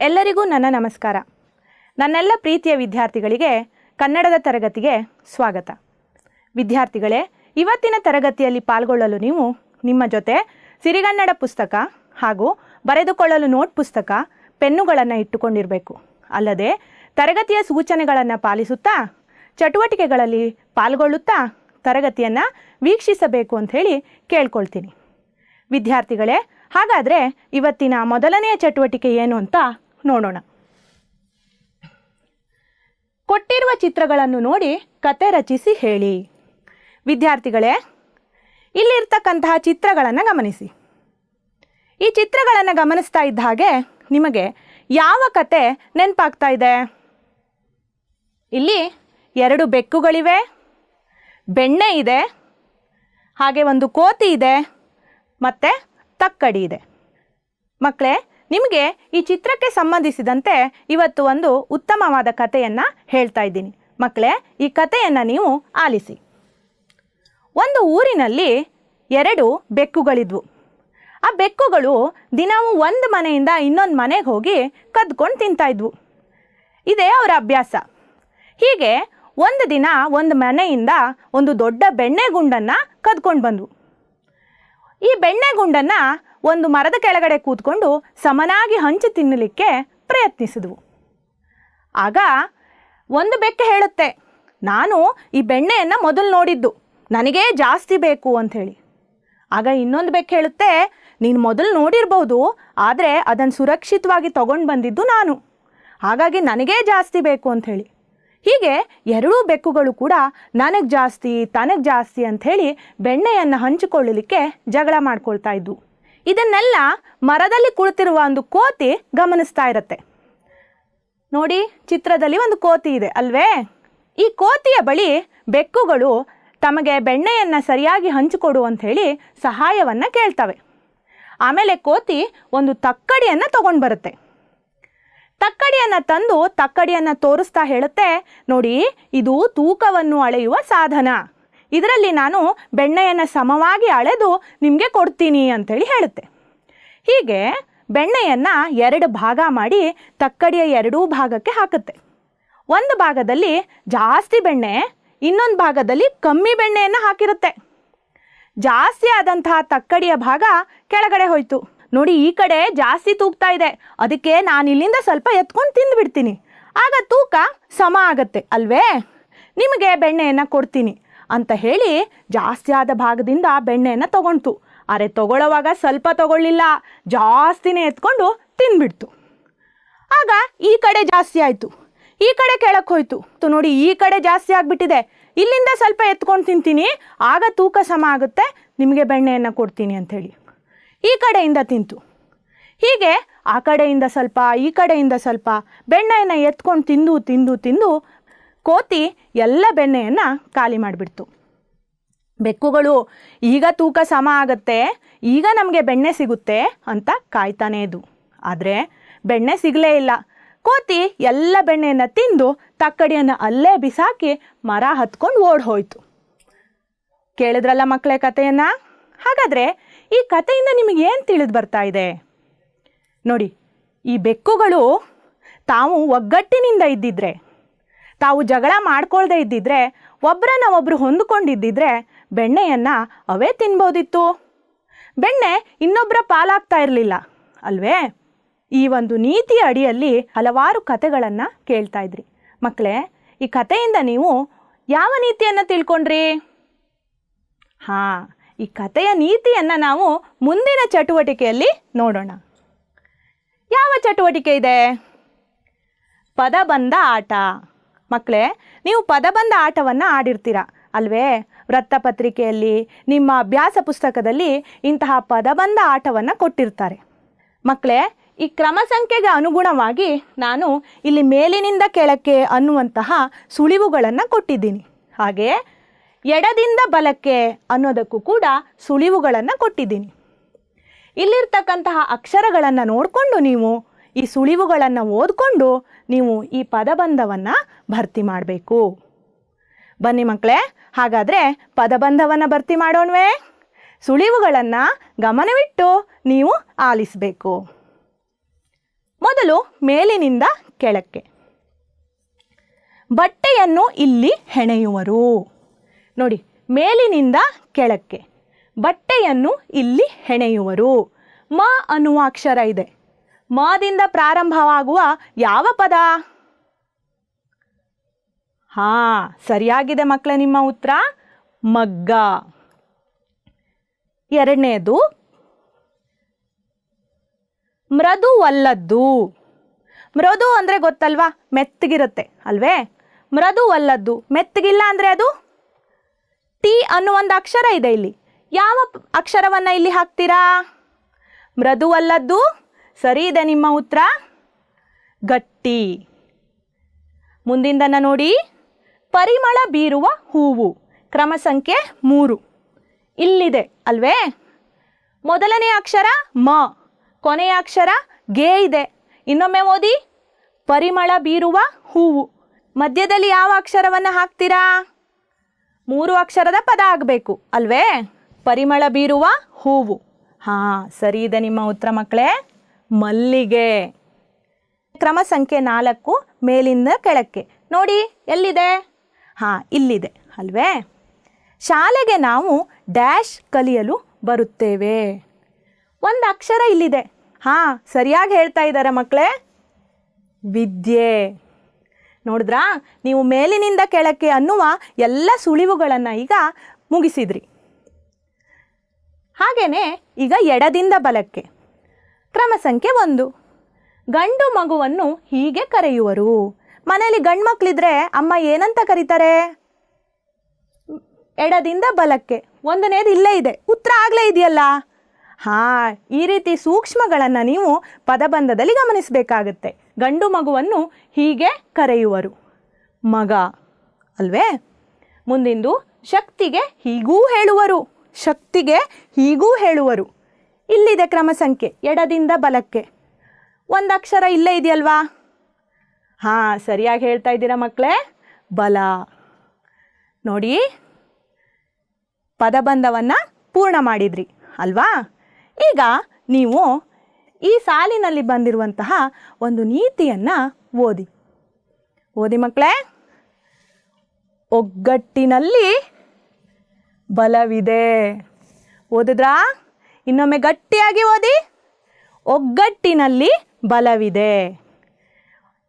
ಎಲ್ಲರಿಗೂ ನನ್ನ ನಮಸ್ಕಾರ. ನನ್ನೆಲ್ಲ ಪ್ರೀತಿಯ ವಿದ್ಯಾರ್ಥಿಗಳಿಗೆ ಕನ್ನಡದ ತರಗತಿಗೆ ಸ್ವಾಗತ. ವಿದ್ಯಾರ್ಥಿಗಳೇ, ಇವತ್ತಿನ ತರಗತಿಯಲ್ಲಿ ಪಾಲ್ಗೊಳ್ಳಲು ನೀವು ನಿಮ್ಮ ಜೊತೆ ಸಿರಿಗನ್ನಡ ಪುಸ್ತಕ ಹಾಗೂ ಬರೆದುಕೊಳ್ಳಲು ನೋಟ್ ಪುಸ್ತಕ, ಪೆನ್ನುಗಳನ್ನು ಇಟ್ಟುಕೊಂಡಿರಬೇಕು. ಅಲ್ಲದೆ, ತರಗತಿಯ ಸೂಚನೆಗಳನ್ನು ಪಾಲಿಸುತ್ತಾ, ಚಟುವಟಿಕೆಗಳಲ್ಲಿ ಪಾಲ್ಗೊಳ್ಳುತ್ತಾ ತರಗತಿಯನ್ನು ವೀಕ್ಷಿಸಬೇಕು ಅಂಥೇಳಿ ಕೇಳ್ಕೊಳ್ತೀನಿ. ವಿದ್ಯಾರ್ಥಿಗಳೇ, ಹಾಗಾದರೆ ಇವತ್ತಿನ ಮೊದಲನೆಯ ಚಟುವಟಿಕೆ ಏನು ಅಂತ ನೋಡೋಣ. ಕೊಟ್ಟಿರುವ ಚಿತ್ರಗಳನ್ನು ನೋಡಿ ಕತೆ ರಚಿಸಿ ಹೇಳಿ. ವಿದ್ಯಾರ್ಥಿಗಳೇ, ಇಲ್ಲಿರ್ತಕ್ಕಂತಹ ಚಿತ್ರಗಳನ್ನು ಗಮನಿಸಿ. ಈ ಚಿತ್ರಗಳನ್ನು ಗಮನಿಸ್ತಾ ಇದ್ದ ಹಾಗೆ ನಿಮಗೆ ಯಾವ ಕತೆ ನೆನಪಾಗ್ತಾ ಇದೆ? ಇಲ್ಲಿ ಎರಡು ಬೆಕ್ಕುಗಳಿವೆ, ಬೆಣ್ಣೆ ಇದೆ, ಹಾಗೆ ಒಂದು ಕೋತಿ ಇದೆ, ಮತ್ತು ತಕ್ಕಡಿ ಇದೆ. ಮಕ್ಕಳೇ ನಿಮಗೆ ಈ ಚಿತ್ರಕ್ಕೆ ಸಂಬಂಧಿಸಿದಂತೆ ಇವತ್ತು ಒಂದು ಉತ್ತಮವಾದ ಕಥೆಯನ್ನು ಹೇಳ್ತಾ ಇದ್ದೀನಿ. ಮಕ್ಕಳೇ, ಈ ಕಥೆಯನ್ನು ನೀವು ಆಲಿಸಿ. ಒಂದು ಊರಿನಲ್ಲಿ ಎರಡು ಬೆಕ್ಕುಗಳಿದ್ವು. ಆ ಬೆಕ್ಕುಗಳು ದಿನವೂ ಒಂದು ಮನೆಯಿಂದ ಇನ್ನೊಂದು ಮನೆಗೆ ಹೋಗಿ ಕದ್ಕೊಂಡು ತಿಂತಾ ಇದ್ವು. ಇದೇ ಅವರ ಅಭ್ಯಾಸ. ಹೀಗೆ ಒಂದು ದಿನ ಒಂದು ಮನೆಯಿಂದ ಒಂದು ದೊಡ್ಡ ಬೆಣ್ಣೆ ಗುಂಡನ್ನು ಕದ್ಕೊಂಡು ಬಂದವು. ಈ ಬೆಣ್ಣೆ ಗುಂಡನ್ನು ಒಂದು ಮರದ ಕೆಳಗಡೆ ಕೂತ್ಕೊಂಡು ಸಮನಾಗಿ ಹಂಚಿ ತಿನ್ನಲಿಕ್ಕೆ ಪ್ರಯತ್ನಿಸಿದವು. ಆಗ ಒಂದು ಬೆಕ್ಕೆ ಹೇಳುತ್ತೆ, ನಾನು ಈ ಬೆಣ್ಣೆಯನ್ನು ಮೊದಲು ನೋಡಿದ್ದು, ನನಗೇ ಜಾಸ್ತಿ ಬೇಕು ಅಂಥೇಳಿ. ಆಗ ಇನ್ನೊಂದು ಬೆಕ್ಕೆ ಹೇಳುತ್ತೆ, ನೀನು ಮೊದಲು ನೋಡಿರ್ಬೋದು, ಆದರೆ ಅದನ್ನು ಸುರಕ್ಷಿತವಾಗಿ ತಗೊಂಡು ಬಂದಿದ್ದು ನಾನು. ಹಾಗಾಗಿ ನನಗೇ ಜಾಸ್ತಿ ಬೇಕು ಅಂಥೇಳಿ. ಹೀಗೆ ಎರಡೂ ಬೆಕ್ಕುಗಳು ಕೂಡ ನನಗೆ ಜಾಸ್ತಿ, ತನಗೆ ಜಾಸ್ತಿ ಅಂಥೇಳಿ ಬೆಣ್ಣೆಯನ್ನು ಹಂಚಿಕೊಳ್ಳಲಿಕ್ಕೆ ಜಗಳ ಮಾಡ್ಕೊಳ್ತಾ ಇದ್ವು. ಇದನ್ನೆಲ್ಲ ಮರದಲ್ಲಿ ಕುಳಿತಿರುವ ಒಂದು ಕೋತಿ ಗಮನಿಸ್ತಾ ಇರತ್ತೆ. ನೋಡಿ, ಚಿತ್ರದಲ್ಲಿ ಒಂದು ಕೋತಿ ಇದೆ ಅಲ್ವೇ? ಈ ಕೋತಿಯ ಬಳಿ ಬೆಕ್ಕುಗಳು ತಮಗೆ ಬೆಣ್ಣೆಯನ್ನು ಸರಿಯಾಗಿ ಹಂಚಿಕೊಡು ಅಂತ ಹೇಳಿ ಸಹಾಯವನ್ನು ಕೇಳ್ತವೆ. ಆಮೇಲೆ ಕೋತಿ ಒಂದು ತಕ್ಕಡಿಯನ್ನು ತಗೊಂಡು ಬರುತ್ತೆ. ತಕ್ಕಡಿಯನ್ನು ತಂದು ತಕ್ಕಡಿಯನ್ನು ತೋರಿಸ್ತಾ ಹೇಳುತ್ತೆ, ನೋಡಿ, ಇದು ತೂಕವನ್ನು ಅಳೆಯುವ ಸಾಧನ. ಇದರಲ್ಲಿ ನಾನು ಬೆಣ್ಣೆಯನ್ನು ಸಮವಾಗಿ ಅಳೆದು ನಿಮಗೆ ಕೊಡ್ತೀನಿ ಅಂತೇಳಿ ಹೇಳುತ್ತೆ. ಹೀಗೆ ಬೆಣ್ಣೆಯನ್ನು ಎರಡು ಭಾಗ ಮಾಡಿ ತಕ್ಕಡಿಯ ಎರಡೂ ಭಾಗಕ್ಕೆ ಹಾಕುತ್ತೆ. ಒಂದು ಭಾಗದಲ್ಲಿ ಜಾಸ್ತಿ ಬೆಣ್ಣೆ, ಇನ್ನೊಂದು ಭಾಗದಲ್ಲಿ ಕಮ್ಮಿ ಬೆಣ್ಣೆಯನ್ನು ಹಾಕಿರುತ್ತೆ. ಜಾಸ್ತಿ ಆದಂತಹ ತಕ್ಕಡಿಯ ಭಾಗ ಕೆಳಗಡೆ ಹೋಯಿತು. ನೋಡಿ, ಈ ಕಡೆ ಜಾಸ್ತಿ ತೂಗ್ತಾ ಇದೆ. ಅದಕ್ಕೆ ನಾನು ಇಲ್ಲಿಂದ ಸ್ವಲ್ಪ ಎತ್ಕೊಂಡು ತಿಂದುಬಿಡ್ತೀನಿ. ಆಗ ತೂಕ ಸಮ ಆಗತ್ತೆ, ಅಲ್ವೇ? ನಿಮಗೆ ಬೆಣ್ಣೆಯನ್ನು ಕೊಡ್ತೀನಿ. ಅಂತ ಹೇಳಿ ಜಾಸ್ತಿ ಆದ ಭಾಗದಿಂದ ಬೆಣ್ಣೆಯನ್ನು ತಗೊಳ್ತು ಅರೆ ತಗೊಳ್ಳೋವಾಗ ಸ್ವಲ್ಪ ತಗೊಳ್ಳಿಲ್ಲ, ಜಾಸ್ತಿನೇ ಎತ್ಕೊಂಡು ತಿನ್ಬಿಡ್ತು. ಆಗ ಈ ಕಡೆ ಜಾಸ್ತಿ ಆಯಿತು. ಈ ಕಡೆ ಕೆಳಕ್ಕೆ ಹೋಯ್ತು. ನೋಡಿ ಈ ಕಡೆ ಜಾಸ್ತಿ ಆಗಿಬಿಟ್ಟಿದೆ. ಇಲ್ಲಿಂದ ಸ್ವಲ್ಪ ಎತ್ಕೊಂಡು ತಿಂತೀನಿ, ಆಗ ತೂಕ ಸಮ ಆಗುತ್ತೆ, ನಿಮಗೆ ಬೆಣ್ಣೆಯನ್ನು ಕೊಡ್ತೀನಿ ಅಂಥೇಳಿ ಈ ಕಡೆಯಿಂದ ತಿಂತು. ಹೀಗೆ ಆ ಕಡೆಯಿಂದ ಸ್ವಲ್ಪ, ಈ ಕಡೆಯಿಂದ ಸ್ವಲ್ಪ ಬೆಣ್ಣೆಯನ್ನು ಎತ್ಕೊಂಡು ತಿಂದು ತಿಂದು ತಿಂದು ಕೋತಿ ಎಲ್ಲ ಬೆಣ್ಣೆಯನ್ನು ಖಾಲಿ ಮಾಡಿಬಿಡ್ತು. ಬೆಕ್ಕುಗಳು, ಈಗ ತೂಕ ಸಮ ಆಗತ್ತೆ, ಈಗ ನಮಗೆ ಬೆಣ್ಣೆ ಸಿಗುತ್ತೆ ಅಂತ ಕಾಯ್ತಾನೇ ಇದು ಆದರೆ ಬೆಣ್ಣೆ ಸಿಗಲೇ ಇಲ್ಲ. ಕೋತಿ ಎಲ್ಲ ಬೆಣ್ಣೆಯನ್ನು ತಿಂದು ತಕ್ಕಡಿಯನ್ನು ಅಲ್ಲೇ ಬಿಸಾಕಿ ಮರ ಹತ್ಕೊಂಡು ಓಡ್ ಹೋಯ್ತು. ಕೇಳಿದ್ರಲ್ಲ ಮಕ್ಕಳೇ ಕಥೆಯನ್ನ? ಹಾಗಾದರೆ ಈ ಕಥೆಯಿಂದ ನಿಮಗೆ ಏನು ತಿಳಿದು ಬರ್ತಾ ಇದೆ? ನೋಡಿ, ಈ ಬೆಕ್ಕುಗಳು ತಾವು ಒಗ್ಗಟ್ಟಿನಿಂದ ಇದ್ದಿದ್ರೆ ತಾವು ಜಗಳ ಮಾಡ್ಕೊಳ್ದೇ ಇದ್ದಿದ್ರೆ ಒಬ್ಬರನ್ನ ಒಬ್ಬರು ಹೊಂದ್ಕೊಂಡಿದ್ದಿದ್ರೆ ಬೆಣ್ಣೆಯನ್ನು ಅವೇ ತಿನ್ಬೋದಿತ್ತು. ಬೆಣ್ಣೆ ಇನ್ನೊಬ್ಬರ ಪಾಲಾಗ್ತಾ ಇರಲಿಲ್ಲ, ಅಲ್ವೇ? ಈ ಒಂದು ನೀತಿ ಅಡಿಯಲ್ಲಿ ಹಲವಾರು ಕತೆಗಳನ್ನು ಕೇಳ್ತಾ ಇದ್ರಿ. ಮಕ್ಕಳೇ ಈ ಕಥೆಯಿಂದ ನೀವು ಯಾವ ನೀತಿಯನ್ನು ತಿಳ್ಕೊಂಡ್ರಿ? ಹಾಂ, ಈ ಕಥೆಯ ನೀತಿಯನ್ನು ನಾವು ಮುಂದಿನ ಚಟುವಟಿಕೆಯಲ್ಲಿ ನೋಡೋಣ. ಯಾವ ಚಟುವಟಿಕೆ ಇದೆ? ಪದಬಂಧ ಆಟ. ಮಕ್ಕಳೇ ನೀವು ಪದಬಂಧ ಆಟವನ್ನು ಆಡಿರ್ತೀರ? ಅಲ್ವೇ? ವೃತ್ತಪತ್ರಿಕೆಯಲ್ಲಿ ನಿಮ್ಮ ಅಭ್ಯಾಸ ಪುಸ್ತಕದಲ್ಲಿ ಇಂತಹ ಪದಬಂಧ ಆಟವನ್ನು ಕೊಟ್ಟಿರ್ತಾರೆ. ಮಕ್ಕಳೇ ಈ ಕ್ರಮ ಸಂಖ್ಯೆಗೆ ಅನುಗುಣವಾಗಿ ನಾನು ಇಲ್ಲಿ ಮೇಲಿನಿಂದ ಕೆಳಕ್ಕೆ ಅನ್ನುವಂತಹ ಸುಳಿವುಗಳನ್ನು ಕೊಟ್ಟಿದ್ದೀನಿ. ಹಾಗೆ, ಎಡದಿಂದ ಬಲಕ್ಕೆ ಅನ್ನೋದಕ್ಕೂ ಕೂಡ ಸುಳಿವುಗಳನ್ನು ಕೊಟ್ಟಿದ್ದೀನಿ. ಇಲ್ಲಿರ್ತಕ್ಕಂತಹ ಅಕ್ಷರಗಳನ್ನು ನೋಡಿಕೊಂಡು ನೀವು ಈ ಸುಳಿವುಗಳನ್ನು ಓದಿಕೊಂಡು ನೀವು ಈ ಪದಬಂಧವನ್ನು ಭರ್ತಿ ಮಾಡಬೇಕು. ಬನ್ನಿ ಮಕ್ಕಳೇ ಹಾಗಾದರೆ ಪದಬಂಧವನ್ನು ಭರ್ತಿ ಮಾಡೋಣವೇ? ಸುಳಿವುಗಳನ್ನು ಗಮನವಿಟ್ಟು ನೀವು ಆಲಿಸಬೇಕು. ಮೊದಲು ಮೇಲಿನಿಂದ ಕೆಳಕ್ಕೆ. ಬಟ್ಟೆಯನ್ನು ಇಲ್ಲಿ ಹೆಣೆಯುವರು. ನೋಡಿ, ಮೇಲಿನಿಂದ ಕೆಳಕ್ಕೆ. ಬಟ್ಟೆಯನ್ನು ಇಲ್ಲಿ ಹೆಣೆಯುವರು. ಮ ಅನ್ನುವ ಅಕ್ಷರ ಇದೆ. ಮದಿಂದ ಪ್ರಾರಂಭವಾಗುವ ಯಾವ ಪದ? ಹಾ, ಸರಿಯಾಗಿದೆ ಮಕ್ಕಳ ನಿಮ್ಮ ಉತ್ತರ. ಮಗ್ಗ. ಎರಡನೇದು, ಮೃದುವಲ್ಲದ್ದು. ಮೃದು ಅಂದರೆ ಗೊತ್ತಲ್ವಾ? ಮೆತ್ತಗಿರುತ್ತೆ, ಅಲ್ವೇ? ಮೃದುವಲ್ಲದ್ದು. ಮೆತ್ತಗಿಲ್ಲ ಅಂದರೆ ಅದು? ಟಿ ಅನ್ನೋ ಒಂದು ಅಕ್ಷರ ಇದೆ ಇಲ್ಲಿ. ಯಾವ ಅಕ್ಷರವನ್ನು ಇಲ್ಲಿ ಹಾಕ್ತೀರಾ? ಮೃದುವಲ್ಲದ್ದು ಸರಿ ಇದೆ ನಿಮ್ಮ ಉತ್ತರ? ಗಟ್ಟಿ. ಮುಂದಿಂದನ ನೋಡಿ. ಪರಿಮಳ ಬೀರುವ ಹೂವು. ಕ್ರಮ ಸಂಖ್ಯೆ ಮೂರು. ಇಲ್ಲಿದೆ, ಅಲ್ವೇ? ಮೊದಲನೇ ಅಕ್ಷರ ಮ. ಕೊನೆಯ ಅಕ್ಷರ ಗೆ ಇದೆ. ಇನ್ನೊಮ್ಮೆ ಓದಿ. ಪರಿಮಳ ಬೀರುವ ಹೂವು. ಮಧ್ಯದಲ್ಲಿ ಯಾವ ಅಕ್ಷರವನ್ನು ಹಾಕ್ತೀರಾ? ಮೂರು ಅಕ್ಷರದ ಪದ ಆಗಬೇಕು, ಅಲ್ವೇ? ಪರಿಮಳ ಬೀರುವ ಹೂವು. ಹಾಂ, ಸರಿ ಇದೆ ನಿಮ್ಮ ಉತ್ತರ ಮಕ್ಕಳೇ. ಮಲ್ಲಿಗೆ. ಕ್ರಮ ಸಂಖ್ಯೆ ನಾಲ್ಕು, ಮೇಲಿಂದ ಕೆಳಕ್ಕೆ. ನೋಡಿ, ಎಲ್ಲಿದೆ? ಹಾಂ, ಇಲ್ಲಿದೆ, ಅಲ್ವೇ? ಶಾಲೆಗೆ ನಾವು ಡ್ಯಾಶ್ ಕಲಿಯಲು ಬರುತ್ತೇವೆ. ಒಂದು ಅಕ್ಷರ ಇಲ್ಲಿದೆ. ಹಾಂ, ಸರಿಯಾಗಿ ಹೇಳ್ತಾ ಇದ್ದಾರೆ ಮಕ್ಕಳೇ. ವಿದ್ಯೆ. ನೋಡಿದ್ರಾ? ನೀವು ಮೇಲಿನಿಂದ ಕೆಳಕ್ಕೆ ಅನ್ನುವ ಎಲ್ಲ ಸುಳಿವುಗಳನ್ನು ಈಗ ಮುಗಿಸಿದ್ರಿ. ಹಾಗೆಯೇ ಈಗ ಎಡದಿಂದ ಬಲಕ್ಕೆ. ಕ್ರಮ ಸಂಖ್ಯೆ ಒಂದು. ಗಂಡು ಮಗುವನ್ನು ಹೀಗೆ ಕರೆಯುವರು. ಮನೆಯಲ್ಲಿ ಗಂಡು ಮಕ್ಕಳಿದ್ರೆ ಅಮ್ಮ ಏನಂತ ಕರೀತಾರೆ? ಎಡದಿಂದ ಬಲಕ್ಕೆ. ಒಂದನೇದು ಇಲ್ಲೇ ಇದೆ. ಉತ್ತರ ಆಗಲೇ ಇದೆಯಲ್ಲ? ಹಾ, ಈ ರೀತಿ ಸೂಕ್ಷ್ಮಗಳನ್ನು ನೀವು ಪದಬಂಧದಲ್ಲಿ ಗಮನಿಸಬೇಕಾಗುತ್ತೆ. ಗಂಡು ಮಗುವನ್ನು ಹೀಗೆ ಕರೆಯುವರು. ಮಗ, ಅಲ್ವೇ? ಮುಂದಿಂದು ಶಕ್ತಿಗೆ ಹೀಗೂ ಹೇಳುವರು. ಶಕ್ತಿಗೆ ಹೀಗೂ ಹೇಳುವರು. ಇಲ್ಲಿದೆ ಕ್ರಮ ಸಂಖ್ಯೆ, ಎಡದಿಂದ ಬಲಕ್ಕೆ. ಒಂದು ಅಕ್ಷರ ಇಲ್ಲೇ ಇದೆಯಲ್ವಾ? ಹಾಂ, ಸರಿಯಾಗಿ ಹೇಳ್ತಾ ಇದ್ದೀರಾ ಮಕ್ಕಳೇ ಬಲ. ನೋಡಿ, ಪದಬಂಧವನ್ನು ಪೂರ್ಣ ಮಾಡಿದ್ರಿ, ಅಲ್ವಾ? ಈಗ ನೀವು ಈ ಸಾಲಿನಲ್ಲಿ ಬಂದಿರುವಂತಹ ಒಂದು ನೀತಿಯನ್ನು ಓದಿ. ಓದಿ ಮಕ್ಕಳೇ ಒಗ್ಗಟ್ಟಿನಲ್ಲಿ ಬಲವಿದೆ. ಓದಿದ್ರಾ? ಇನ್ನೊಮ್ಮೆ ಗಟ್ಟಿಯಾಗಿ ಓದಿ. ಒಗ್ಗಟ್ಟಿನಲ್ಲಿ ಬಲವಿದೆ.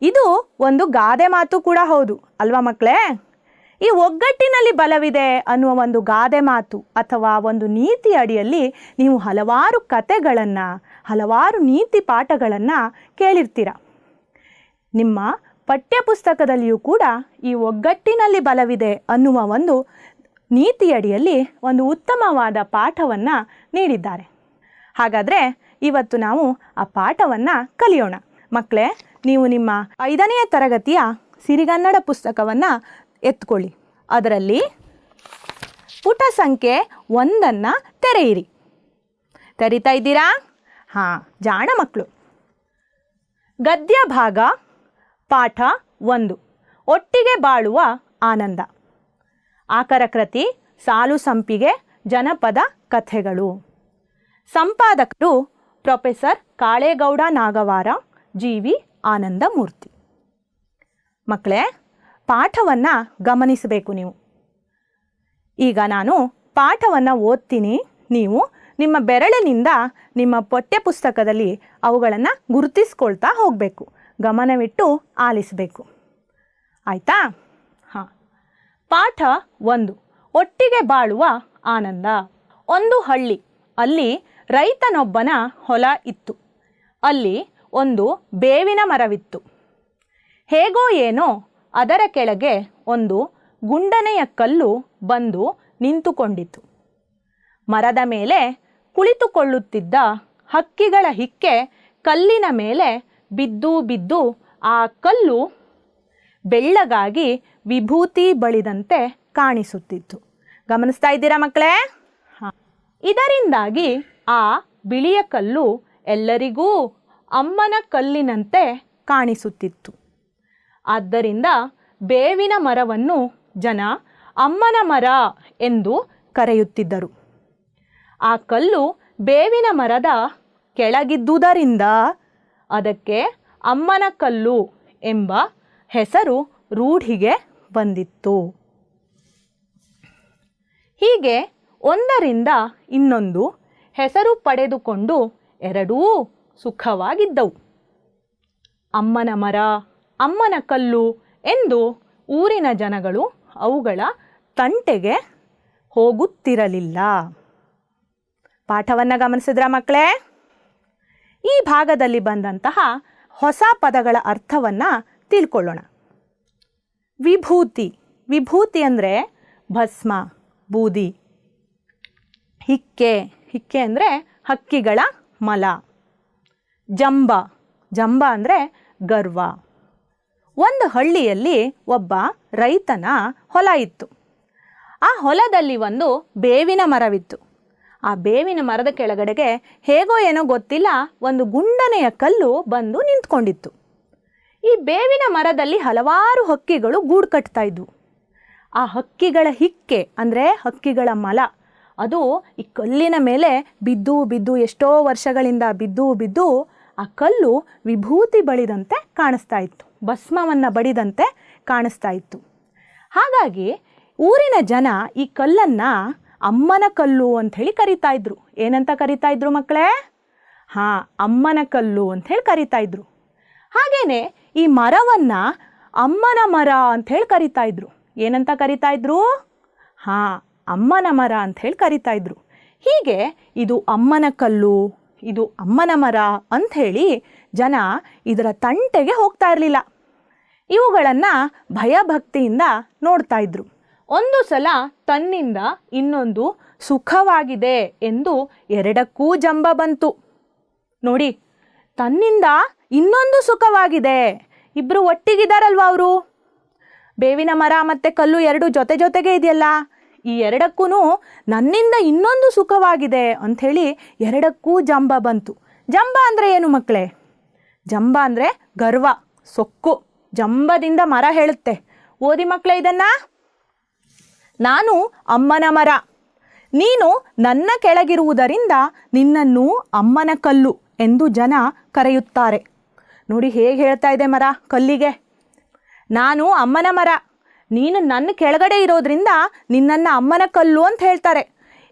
ಇದು ಒಂದು ಗಾದೆ ಮಾತು ಕೂಡ ಹೌದು, ಅಲ್ವಾ ಮಕ್ಕಳೇ ಈ ಒಗ್ಗಟ್ಟಿನಲ್ಲಿ ಬಲವಿದೆ ಅನ್ನುವ ಒಂದು ಗಾದೆ ಮಾತು ಅಥವಾ ಒಂದು ನೀತಿ ಅಡಿಯಲ್ಲಿ ನೀವು ಹಲವಾರು ಕತೆಗಳನ್ನು ಹಲವಾರು ನೀತಿ ಪಾಠಗಳನ್ನು ಕೇಳಿರ್ತೀರ? ನಿಮ್ಮ ಪಠ್ಯಪುಸ್ತಕದಲ್ಲಿಯೂ ಕೂಡ ಈ ಒಗ್ಗಟ್ಟಿನಲ್ಲಿ ಬಲವಿದೆ ಅನ್ನುವ ಒಂದು ನೀತಿಯಡಿಯಲ್ಲಿ ಒಂದು ಉತ್ತಮವಾದ ಪಾಠವನ್ನು ನೀಡಿದ್ದಾರೆ. ಹಾಗಾದರೆ ಇವತ್ತು ನಾವು ಆ ಪಾಠವನ್ನು ಕಲಿಯೋಣ. ಮಕ್ಕಳೇ ನೀವು ನಿಮ್ಮ ಐದನೆಯ ತರಗತಿಯ ಸಿರಿಗನ್ನಡ ಪುಸ್ತಕವನ್ನು ಎತ್ಕೊಳ್ಳಿ. ಅದರಲ್ಲಿ ಪುಟ ಸಂಖ್ಯೆ ಒಂದನ್ನು ತೆರೆಯಿರಿ. ತೆರಿತಾ ಇದ್ದೀರಾ? ಹಾಂ, ಜಾಣ ಮಕ್ಕಳು ಗದ್ಯ ಭಾಗ ಪಾಠ ಒಂದು. ಒಟ್ಟಿಗೆ ಬಾಳುವ ಆನಂದ. ಆಕರ ಕೃತಿ, ಸಾಲು ಸಂಪಿಗೆ, ಜನಪದ ಕಥೆಗಳು. ಸಂಪಾದಕರು professor Kalegowda Nagavara G V Anandamurthy. ಮಕ್ಕಳೇ, ಪಾಠವನ್ನು ಗಮನಿಸಬೇಕು ನೀವು. ಈಗ ನಾನು ಪಾಠವನ್ನು ಓದ್ತೀನಿ, ನೀವು ನಿಮ್ಮ ಬೆರಳಿನಿಂದ ನಿಮ್ಮ ಪಠ್ಯಪುಸ್ತಕದಲ್ಲಿ ಅವುಗಳನ್ನು ಗುರುತಿಸ್ಕೊಳ್ತಾ ಹೋಗಬೇಕು, ಗಮನವಿಟ್ಟು ಆಲಿಸಬೇಕು. ಆಯಿತಾ? ಪಾಠ ಒಂದು. ಒಟ್ಟಿಗೆ ಬಾಳುವ ಆನಂದ. ಒಂದು ಹಳ್ಳಿ. ಅಲ್ಲಿ ರೈತನೊಬ್ಬನ ಹೊಲ ಇತ್ತು. ಅಲ್ಲಿ ಒಂದು ಬೇವಿನ ಮರವಿತ್ತು. ಹೇಗೋ ಏನೋ ಅದರ ಕೆಳಗೆ ಒಂದು ಗುಂಡನೆಯ ಕಲ್ಲು ಬಂದು ನಿಂತುಕೊಂಡಿತು ಮರದ ಮೇಲೆ ಕುಳಿತುಕೊಳ್ಳುತ್ತಿದ್ದ ಹಕ್ಕಿಗಳ ಹಿಕ್ಕೆ ಕಲ್ಲಿನ ಮೇಲೆ ಬಿದ್ದು ಬಿದ್ದು ಆ ಕಲ್ಲು ಬೆಳ್ಳಗಾಗಿ ವಿಭೂತಿ ಬಳಿದಂತೆ ಕಾಣಿಸುತ್ತಿತ್ತು. ಗಮನಿಸ್ತಾ ಇದ್ದೀರಾ ಮಕ್ಕಳೇ? ಇದರಿಂದಾಗಿ ಆ ಬಿಳಿಯ ಕಲ್ಲು ಎಲ್ಲರಿಗೂ ಅಮ್ಮನ ಕಲ್ಲಿನಂತೆ ಕಾಣಿಸುತ್ತಿತ್ತು. ಆದ್ದರಿಂದ ಬೇವಿನ ಮರವನ್ನು ಜನ ಅಮ್ಮನ ಮರ ಎಂದು ಕರೆಯುತ್ತಿದ್ದರು. ಆ ಕಲ್ಲು ಬೇವಿನ ಮರದ ಕೆಳಗಿದ್ದುದರಿಂದ ಅದಕ್ಕೆ ಅಮ್ಮನ ಕಲ್ಲು ಎಂಬ ಹೆಸರು ರೂಢಿಗೆ ಬಂದಿತ್ತು. ಹೀಗೆ ಒಂದರಿಂದ ಇನ್ನೊಂದು ಹೆಸರು ಪಡೆದುಕೊಂಡು ಎರಡೂ ಸುಖವಾಗಿದ್ದವು. ಅಮ್ಮನ ಮರ, ಅಮ್ಮನ ಕಲ್ಲು ಎಂದು ಊರಿನ ಜನಗಳು ಅವುಗಳ ತಂಟೆಗೆ ಹೋಗುತ್ತಿರಲಿಲ್ಲ. ಪಾಠವನ್ನು ಗಮನಿಸಿದ್ರ ಮಕ್ಕಳೇ? ಈ ಭಾಗದಲ್ಲಿ ಬಂದಂತಹ ಹೊಸ ಪದಗಳ ಅರ್ಥವನ್ನು ತಿಳ್ಕೊಳ್ಳೋಣ. ವಿಭೂತಿ. ವಿಭೂತಿ ಅಂದರೆ ಭಸ್ಮ, ಬೂದಿ. ಹಿಕ್ಕೆ. ಹಿಕ್ಕೆ ಅಂದರೆ ಹಕ್ಕಿಗಳ ಮಲ. ಜಂಬ. ಜಂಬ ಅಂದರೆ ಗರ್ವ. ಒಂದು ಹಳ್ಳಿಯಲ್ಲಿ ಒಬ್ಬ ರೈತನ ಹೊಲ ಇತ್ತು. ಆ ಹೊಲದಲ್ಲಿ ಒಂದು ಬೇವಿನ ಮರವಿತ್ತು. ಆ ಬೇವಿನ ಮರದ ಕೆಳಗಡೆಗೆ ಹೇಗೋ ಏನೋ ಗೊತ್ತಿಲ್ಲ, ಒಂದು ಗುಂಡನೆಯ ಕಲ್ಲು ಬಂದು ನಿಂತ್ಕೊಂಡಿತ್ತು. ಈ ಬೇವಿನ ಮರದಲ್ಲಿ ಹಲವಾರು ಹಕ್ಕಿಗಳು ಗೂಡು ಕಟ್ತಾ ಇದ್ವು. ಆ ಹಕ್ಕಿಗಳ ಹಿಕ್ಕೆ, ಅಂದರೆ ಹಕ್ಕಿಗಳ ಮಲ, ಅದು ಈ ಕಲ್ಲಿನ ಮೇಲೆ ಬಿದ್ದು ಬಿದ್ದು ಎಷ್ಟೋ ವರ್ಷಗಳಿಂದ ಬಿದ್ದು ಬಿದ್ದು ಆ ಕಲ್ಲು ವಿಭೂತಿ ಬಳಿದಂತೆ ಕಾಣಿಸ್ತಾ ಇತ್ತು, ಭಸ್ಮವನ್ನು ಬಡಿದಂತೆ ಕಾಣಿಸ್ತಾ ಇತ್ತು. ಹಾಗಾಗಿ ಊರಿನ ಜನ ಈ ಕಲ್ಲನ್ನು ಅಮ್ಮನ ಕಲ್ಲು ಅಂಥೇಳಿ ಕರಿತಾ ಇದ್ರು. ಏನಂತ ಕರಿತಾ ಇದ್ರು ಮಕ್ಕಳೇ? ಹಾಂ, ಅಮ್ಮನ ಕಲ್ಲು ಅಂಥೇಳಿ ಕರಿತಾ ಇದ್ರು. ಹಾಗೇನೆ ಈ ಮರವನ್ನ ಅಮ್ಮನ ಮರ ಅಂಥೇಳಿ ಕರಿತಾ ಇದ್ರು. ಏನಂತ ಕರಿತಾ ಇದ್ರು? ಹಾಂ, ಅಮ್ಮನ ಮರ ಅಂಥೇಳಿ ಕರಿತಾ ಇದ್ರು. ಹೀಗೆ ಇದು ಅಮ್ಮನ ಕಲ್ಲು, ಇದು ಅಮ್ಮನ ಮರ ಅಂಥೇಳಿ ಜನ ಇದರ ತಂಟೆಗೆ ಹೋಗ್ತಾ ಇರಲಿಲ್ಲ. ಇವುಗಳನ್ನು ಭಯಭಕ್ತಿಯಿಂದ ನೋಡ್ತಾ ಇದ್ರು. ಒಂದು ಸಲ ತನ್ನಿಂದ ಇನ್ನೊಂದು ಸುಖವಾಗಿದೆ ಎಂದು ಎರಡಕ್ಕೂ ಜಂಬ ಬಂತು. ನೋಡಿ, ತನ್ನಿಂದ ಇನ್ನೊಂದು ಸುಖವಾಗಿದೆ. ಇಬ್ಬರು ಒಟ್ಟಿಗಿದ್ದಾರಲ್ವ ಅವರು? ಬೇವಿನ ಮರ ಮತ್ತು ಕಲ್ಲು ಎರಡು ಜೊತೆ ಜೊತೆಗೆ ಇದೆಯಲ್ಲ? ಈ ಎರಡಕ್ಕೂ ನನ್ನಿಂದ ಇನ್ನೊಂದು ಸುಖವಾಗಿದೆ ಅಂಥೇಳಿ ಎರಡಕ್ಕೂ ಜಂಬ ಬಂತು. ಜಂಬ ಅಂದರೆ ಏನು ಮಕ್ಕಳೇ? ಜಂಬ ಅಂದರೆ ಗರ್ವ, ಸೊಕ್ಕು, ಜಂಬದಿಂದ ಮರ ಹೇಳುತ್ತೆ. ಓದಿ ಮಕ್ಕಳೇ ಇದನ್ನ? ನಾನು ಅಮ್ಮನ ಮರ. ನೀನು ನನ್ನ ಕೆಳಗಿರುವುದರಿಂದ ನಿನ್ನನ್ನು ಅಮ್ಮನ ಕಲ್ಲು ಎಂದು ಜನ ಕರೆಯುತ್ತಾರೆ. ನೋಡಿ ಹೇಗೆ ಹೇಳ್ತಾ ಇದೆ ಮರ ಕಲ್ಲಿಗೆ. ನಾನು ಅಮ್ಮನ ಮರ. ನೀನು ನನ್ನ ಕೆಳಗಡೆ ಇರೋದ್ರಿಂದ ನಿನ್ನನ್ನು ಅಮ್ಮನ ಕಲ್ಲು ಅಂತ ಹೇಳ್ತಾರೆ.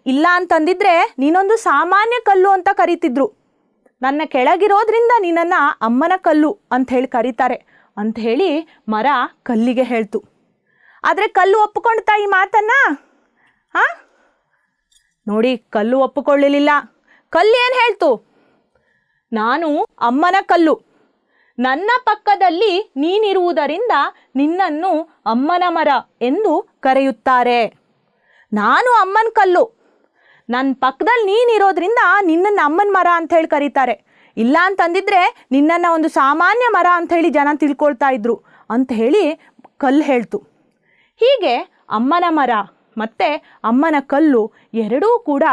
ಇಲ್ಲ ಅಂತಂದಿದ್ರೆ ನೀನೊಂದು ಸಾಮಾನ್ಯ ಕಲ್ಲು ಅಂತ ಕರಿತಿದ್ರು. ನನ್ನ ಕೆಳಗಿರೋದ್ರಿಂದ ನಿನ್ನನ್ನು ಅಮ್ಮನ ಕಲ್ಲು ಅಂತ ಹೇಳಿ ಕರೀತಾರೆ ಅಂತ ಹೇಳಿ ಮರ ಕಲ್ಲಿಗೆ ಹೇಳ್ತು. ಆದರೆ ಕಲ್ಲು ಒಪ್ಪಿಕೊಳ್ತಾ ಈ ಮಾತನ್ನ? ಹಾಂ ನೋಡಿ ಕಲ್ಲು ಒಪ್ಪಿಕೊಳ್ಳಲಿಲ್ಲ. ಕಲ್ಲು ಏನು ಹೇಳ್ತು? ನಾನು ಅಮ್ಮನ ಕಲ್ಲು. ನನ್ನ ಪಕ್ಕದಲ್ಲಿ ನೀನಿರುವುದರಿಂದ ನಿನ್ನನ್ನು ಅಮ್ಮನ ಮರ ಎಂದು ಕರೆಯುತ್ತಾರೆ. ನಾನು ಅಮ್ಮನ ಕಲ್ಲು. ನನ್ನ ಪಕ್ಕದಲ್ಲಿ ನೀನಿರೋದ್ರಿಂದ ನಿನ್ನನ್ನು ಅಮ್ಮನ ಮರ ಅಂತ ಹೇಳಿ ಕರೀತಾರೆ. ಇಲ್ಲ ಅಂತಂದಿದ್ರೆ ನಿನ್ನನ್ನು ಒಂದು ಸಾಮಾನ್ಯ ಮರ ಅಂತ ಹೇಳಿ ಜನ ತಿಳ್ಕೊಳ್ತಾ ಇದ್ರು ಅಂತ ಹೇಳಿ ಕಲ್ಲು ಹೇಳ್ತು. ಹೀಗೆ ಅಮ್ಮನ ಮರ ಮತ್ತು ಅಮ್ಮನ ಕಲ್ಲು ಎರಡೂ ಕೂಡ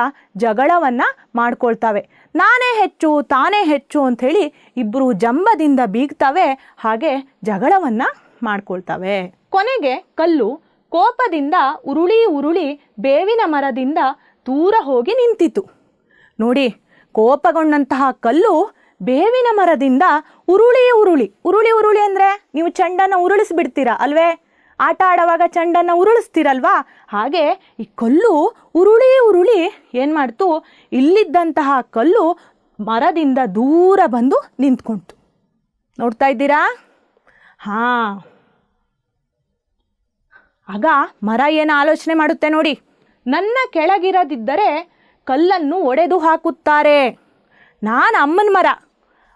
ಜಗಳವನ್ನು ಮಾಡ್ಕೊಳ್ತವೆ. ನಾನೇ ಹೆಚ್ಚು, ತಾನೇ ಹೆಚ್ಚು ಅಂಥೇಳಿ ಇಬ್ಬರು ಜಂಬದಿಂದ ಬೀಗ್ತವೆ, ಹಾಗೆ ಜಗಳವನ್ನು ಮಾಡ್ಕೊಳ್ತವೆ. ಕೊನೆಗೆ ಕಲ್ಲು ಕೋಪದಿಂದ ಉರುಳಿ ಉರುಳಿ ಬೇವಿನ ಮರದಿಂದ ದೂರ ಹೋಗಿ ನಿಂತಿತು ನೋಡಿ, ಕೋಪಗೊಂಡಂತಹ ಕಲ್ಲು ಬೇವಿನ ಮರದಿಂದ ಉರುಳಿ ಉರುಳಿ. ಉರುಳಿ ಉರುಳಿ ಅಂದರೆ ನೀವು ಚೆಂಡನ್ನು ಉರುಳಿಸ್ಬಿಡ್ತೀರಾ ಅಲ್ವೇ? ಆಟ ಆಡುವಾಗ ಚಂಡನ್ನು ಉರುಳಿಸ್ತೀರಲ್ವಾ? ಹಾಗೆ ಈ ಕಲ್ಲು ಉರುಳಿ ಉರುಳಿ ಏನು ಮಾಡ್ತು? ಇಲ್ಲಿದ್ದಂತಹ ಕಲ್ಲು ಮರದಿಂದ ದೂರ ಬಂದು ನಿಂತ್ಕೊಂತು ನೋಡ್ತಾ ಇದ್ದೀರಾ? ಹಾಂ. ಆಗ ಮರ ಏನು ಆಲೋಚನೆ ಮಾಡುತ್ತೆ ನೋಡಿ. ನನ್ನ ಕೆಳಗಿರದಿದ್ದರೆ ಕಲ್ಲನ್ನು ಒಡೆದು ಹಾಕುತ್ತಾರೆ. ನಾನು ಅಮ್ಮನ ಮರ.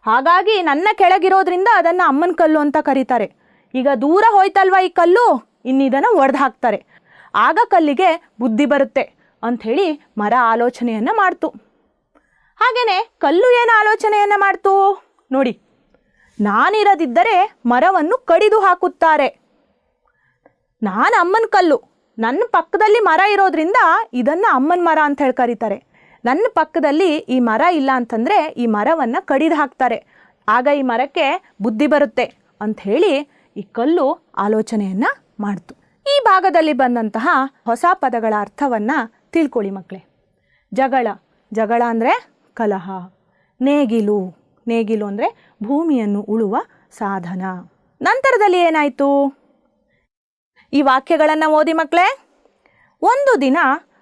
ಹಾಗಾಗಿ ನನ್ನ ಕೆಳಗಿರೋದ್ರಿಂದ ಅದನ್ನು ಅಮ್ಮನ ಕಲ್ಲು ಅಂತ ಕರೀತಾರೆ. ಈಗ ದೂರ ಹೋಯ್ತಲ್ವ ಈ ಕಲ್ಲು? ಇನ್ನಿದನ್ನು ಒಡೆದು ಹಾಕ್ತಾರೆ. ಆಗ ಕಲ್ಲಿಗೆ ಬುದ್ಧಿ ಬರುತ್ತೆ ಅಂಥೇಳಿ ಮರ ಆಲೋಚನೆಯನ್ನು ಮಾಡ್ತು. ಹಾಗೆಯೇ ಕಲ್ಲು ಏನು ಆಲೋಚನೆಯನ್ನು ಮಾಡ್ತು? ನೋಡಿ, ನಾನಿರದಿದ್ದರೆ ಮರವನ್ನು ಕಡಿದು ಹಾಕುತ್ತಾರೆ. ನಾನು ಅಮ್ಮನ ಕಲ್ಲು. ನನ್ನ ಪಕ್ಕದಲ್ಲಿ ಮರ ಇರೋದ್ರಿಂದ ಇದನ್ನು ಅಮ್ಮನ ಮರ ಅಂತ ಹೇಳಿ ಕರೀತಾರೆ. ನನ್ನ ಪಕ್ಕದಲ್ಲಿ ಈ ಮರ ಇಲ್ಲ ಅಂತಂದರೆ ಈ ಮರವನ್ನು ಕಡಿದು ಹಾಕ್ತಾರೆ. ಆಗ ಈ ಮರಕ್ಕೆ ಬುದ್ಧಿ ಬರುತ್ತೆ ಅಂತ ಹೇಳಿ ಈ ಕಲ್ಲು ಆಲೋಚನೆಯನ್ನು ಮಾಡ್ತು. ಈ ಭಾಗದಲ್ಲಿ ಬಂದಂತಹ ಹೊಸ ಪದಗಳ ಅರ್ಥವನ್ನು ತಿಳ್ಕೊಳ್ಳಿ ಮಕ್ಕಳೇ ಜಗಳ. ಜಗಳ ಅಂದರೆ ಕಲಹ. ನೇಗಿಲು. ನೇಗಿಲು ಅಂದರೆ ಭೂಮಿಯನ್ನು ಉಳುವ ಸಾಧನ. ನಂತರದಲ್ಲಿ ಏನಾಯಿತು? ಈ ವಾಕ್ಯಗಳನ್ನು ಓದಿ ಮಕ್ಕಳೇ ಒಂದು ದಿನ